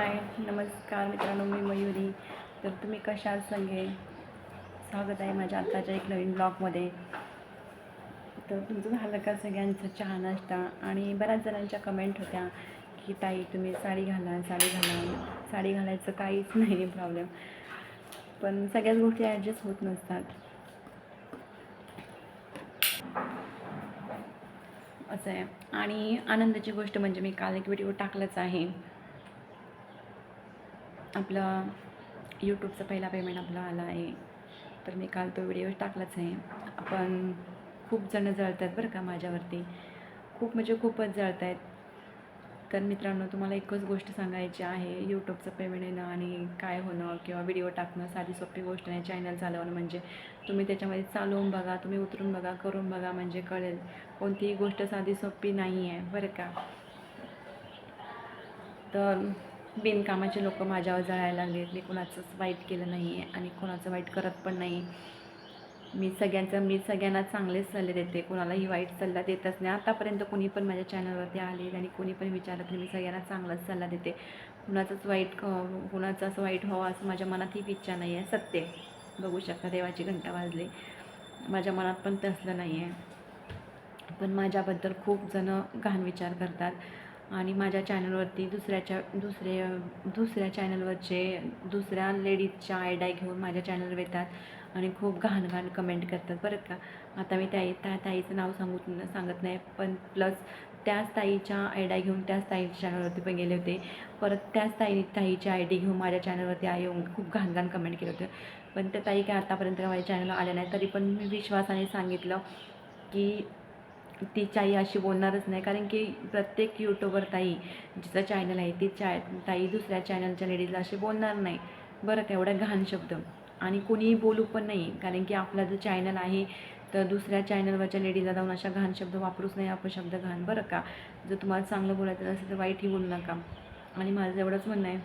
हाय नमस्कार मित्रांनो मी मयुरी. तर तुम्ही कशा संगे? स्वागत आहे माझ्या आत्ताच्या एक नवीन ब्लॉगमध्ये. तर तुमचं झालं का सगळ्यांचं चहा नाश्ता? आणि बऱ्याच जणांच्या कमेंट होत्या की ताई तुम्ही साडी घाला साडी घाला. साडी घालायचं काहीच नाही प्रॉब्लेम पण सगळ्याच गोष्टी ॲडजस्ट होत नसतात. असं आहे. आणि आनंदाची गोष्ट म्हणजे मी काल एक व्हिडिओ टाकलाच आहे. आपलं यूट्यूबचा पहिला पेमेंट आपला आला आहे. तर मी काल तो व्हिडिओ टाकलाच आहे. आपण खूप जणं जळत आहेत बरं का माझ्यावरती. खूप म्हणजे खूपच जळत आहेत तर मित्रांनो तुम्हाला एकच गोष्ट सांगायची आहे. यूट्यूबचं पेमेंट येणं आणि काय होणं किंवा व्हिडिओ टाकणं साधी सोपी गोष्ट नाही. चॅनल चालवणं म्हणजे तुम्ही त्याच्यामध्ये चालवून बघा तुम्ही उतरून बघा करून बघा म्हणजे कळेल. कोणतीही गोष्ट साधी सोपी नाही आहे बरं का. तर बिनकामाचे लोक माझ्यावर जळायला लागले मी कुणाचंच वाईट केलं नाही आहे आणि कोणाचं वाईट करत पण नाही. मी सगळ्यांचं मी सगळ्यांना चांगलेच सल्ले देते. कोणालाही वाईट सल्ला देतच नाही. आतापर्यंत कोणी पण माझ्या चॅनलवरती आले आणि कोणी पण विचारत नाही मी सगळ्यांना चांगलाच सल्ला देते. कुणाचंच वाईट कुणाचं असं वाईट व्हावं असं माझ्या मनात ही इच्छा नाही आहे. सत्य बघू शकता देवाची घंटा वाजली. माझ्या मनात पण तसलं नाही आहे पण माझ्याबद्दल खूप जणं घाण विचार करतात. आणि माझ्या चॅनलवरती दुसऱ्याच्या दुसरे दुसऱ्या चॅनलवरचे दुसऱ्या लेडीजच्या आयडिया घेऊन माझ्या चॅनलवर येतात आणि खूप घाण घाण कमेंट करतात बरं का. आता मी त्या त्या ताईचं नाव सांगू सांगत नाही पण प्लस त्याच ताईच्या आयडिया घेऊन त्याच ताईच्या चॅनलवरती पण गेले होते. परत त्याच ताई ताईची आय डी घेऊन माझ्या चॅनलवरती आय येऊन खूप घाण घाण कमेंट केले होते. पण त्या ताई काय आतापर्यंत माझ्या चॅनलला आल्या नाही तरी पण मी विश्वासाने सांगितलं की ती ताई अशी बोलणारच नाही. कारण की प्रत्येक यूट्यूबर ताई जिचं चॅनल आहे ती चा ताई दुसऱ्या चॅनलच्या लेडीजला अशी बोलणार नाही. बरं का एवढा घाण शब्द. आणि कोणीही बोलू पण नाही. कारण की आपला जो चॅनल आहे तर दुसऱ्या चॅनलवरच्या लेडीजला जाऊन अशा घाण शब्द वापरूच नाही आपण शब्द घाण. बरं का? जर तुम्हाला चांगलं बोलायचं असेल तर वाईटही बोलू नका. आणि माझं एवढंच म्हणणं आहे.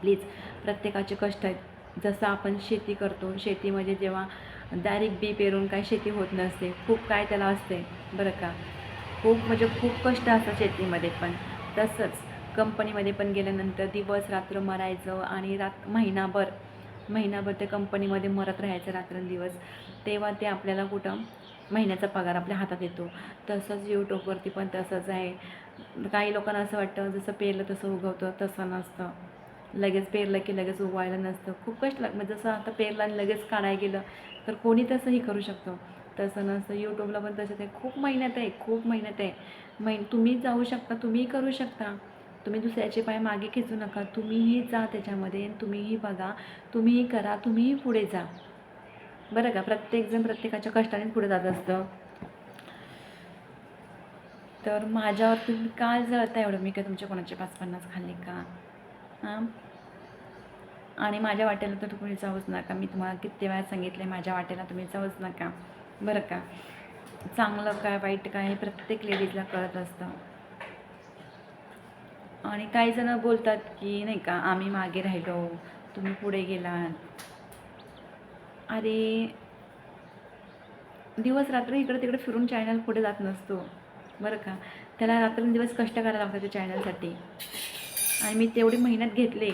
प्लीज प्रत्येकाचे कष्ट आहेत. जसं आपण शेती करतो शेतीमध्ये जेव्हा डायरेक्ट बी पेरून काय शेती होत नसते. खूप काय त्याला असते बरं का. खूप म्हणजे खूप कष्ट असतात शेतीमध्ये पण. तसंच कंपनीमध्ये पण गेल्यानंतर दिवस रात्र मरायचं आणि रात महिनाभर महिनाभर त्या कंपनीमध्ये मरत राहायचं रात्रंदिवस. तेव्हा ते आपल्याला कुठं महिन्याचा पगार आपल्या हातात येतो. तसंच यूट्यूबवरती पण तसंच आहे. काही लोकांना असं वाटतं जसं पेरलं तसं उगवतं तसं नसतं. लगेच पेरलं की लगेच उगवायला नसतं. खूप कष्ट लाग म्हणजे जसं आता पेरलं आणि लगेच काढायला गेलं तर कोणी तसंही करू शकतो. तसं नसतं. यूट्यूबला पण तसंच आहे. खूप मेहनत आहे. खूप मेहनत आहे. मै तुम्ही जाऊ शकता. तुम्हीही करू शकता. तुम्ही दुसऱ्याचे पाय मागे खेचू नका. तुम्हीही जा त्याच्यामध्ये तुम्हीही बघा. तुम्हीही करा. तुम्हीही पुढे जा. बरं का? प्रत्येकजण प्रत्येकाच्या कष्टाने पुढे जात असतं. तर माझ्यावर तुम्ही का जळता एवढं? मी काय तुमच्या कोणाचे पाच पन्नास खाल्ले का? आणि माझ्या वाटेला तर तुम्ही जाऊच नका. मी तुम्हाला किती वेळा सांगितले माझ्या वाटेला तुम्ही जाऊच नका. बरं का? चांगलं काय वाईट काय हे प्रत्येक लेडीजला कळत असतं. आणि काही जण बोलतात की नाही का आम्ही मागे राहिलो तुम्ही पुढे गेलात. अरे दिवस रात्र इकडे तिकडे फिरून चॅनल पुढे जात नसतो. बरं का? त्याला रात्रंदिवस कष्ट करायला लागतात त्या चॅनलसाठी आणि मी तेवढी मेहनत घेतले.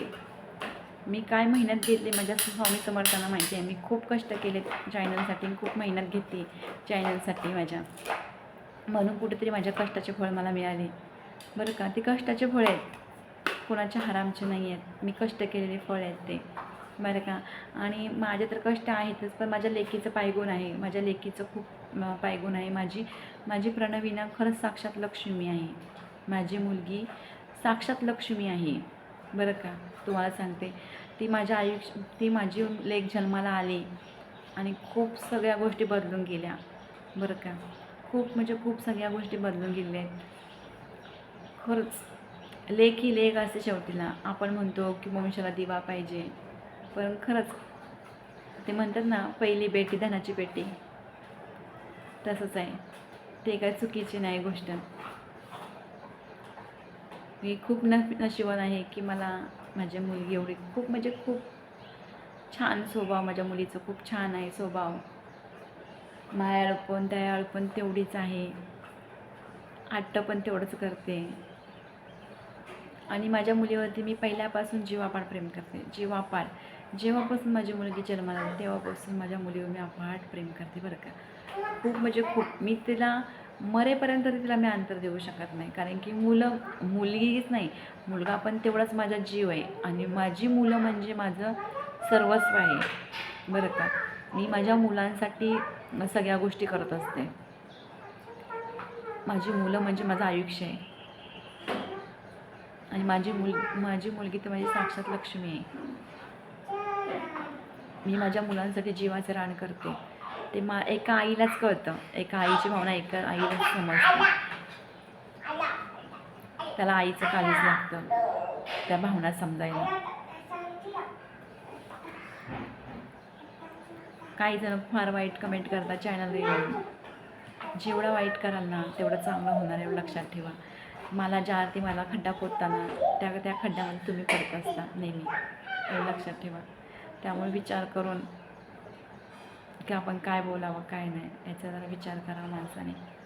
मी काय मेहनत घेतली माझ्या स्वामी समर्थांना माहिती आहे. मी खूप कष्ट केले चॅनलसाठी खूप मेहनत घेतली चॅनलसाठी माझ्या. म्हणून कुठेतरी माझ्या कष्टाचे फळ मला मिळाले. बरं का? ते कष्टाचे फळ आहेत. कोणाच्या हरामचे नाही आहेत. मी कष्ट केलेले फळ आहेत ते. बरं का? आणि माझे तर कष्ट आहेतच पण माझ्या लेकीचं पायगुण आहे. माझ्या लेकीचं खूप पायगुण आहे. माझी माझी प्रणवीना खरंच साक्षात लक्ष्मी आहे. माझी मुलगी साक्षात लक्ष्मी आहे. बरं का? तुम्हाला सांगते. ती माझ्या आयुष्य ती माझी लेख जन्माला आली आणि खूप सगळ्या गोष्टी बदलून गेल्या. बरं का? खूप म्हणजे खूप सगळ्या गोष्टी बदलून गेल्या. आहेत खरंच लेख ही लेख असते शेवटीला. आपण म्हणतो की वंशाला दिवा पाहिजे. पण खरंच ते म्हणतात ना पहिली बेटी धनाची पेटी. तसंच आहे. ते काय चुकीची नाही गोष्ट. मी खूप न नशिबान आहे की मला माझ्या मुलगी एवढी खूप म्हणजे खूप छान स्वभाव माझ्या मुलीचं खूप छान आहे स्वभाव. मायाळ पण दयाळ पण तेवढीच आहे. आट्ट पण तेवढंच करते. आणि माझ्या मुलीवरती मी पहिल्यापासून जीवापाड प्रेम करते. जीवापाड. जेव्हापासून माझी मुलगी जन्माला तेव्हापासून माझ्या मुलीवर मी अफाट प्रेम करते बरं का. खूप म्हणजे खूप. मी तिला मरेपर्यंत तरी तिला मी अंतर देऊ शकत नाही. कारण की मुलं मुलगीच नाही. मुलगा पण तेवढाच माझा जीव आहे. आणि माझी मुलं म्हणजे माझं सर्वस्व आहे. बरं का? मी माझ्या मुलांसाठी सगळ्या गोष्टी करत असते. माझी मुलं म्हणजे माझं आयुष्य आहे. आणि माझी मुल माझी मुलगी तर माझी साक्षात लक्ष्मी आहे. मी माझ्या मुलांसाठी जीवाचं रान करते. ते मा एका आईलाच कळतं. एका आईची भावना एका आईलाच समजते. त्याला आईचं काळीच लागतं. त्या भावना समजायला. काही जण फार वाईट कमेंट करतात चॅनल येऊन. जेवढं वाईट कराल ना तेवढं चांगलं होणार एवढं लक्षात ठेवा. मला ज्या अर्थी मला खड्डा खोदताना त्या त्या खड्ड्यामध्ये तुम्ही पडत असता नेहमी. एवढं लक्षात ठेवा. त्यामुळे विचार करून की आपण काय बोलावं काय नाही याचा जरा विचार करा माणसाने.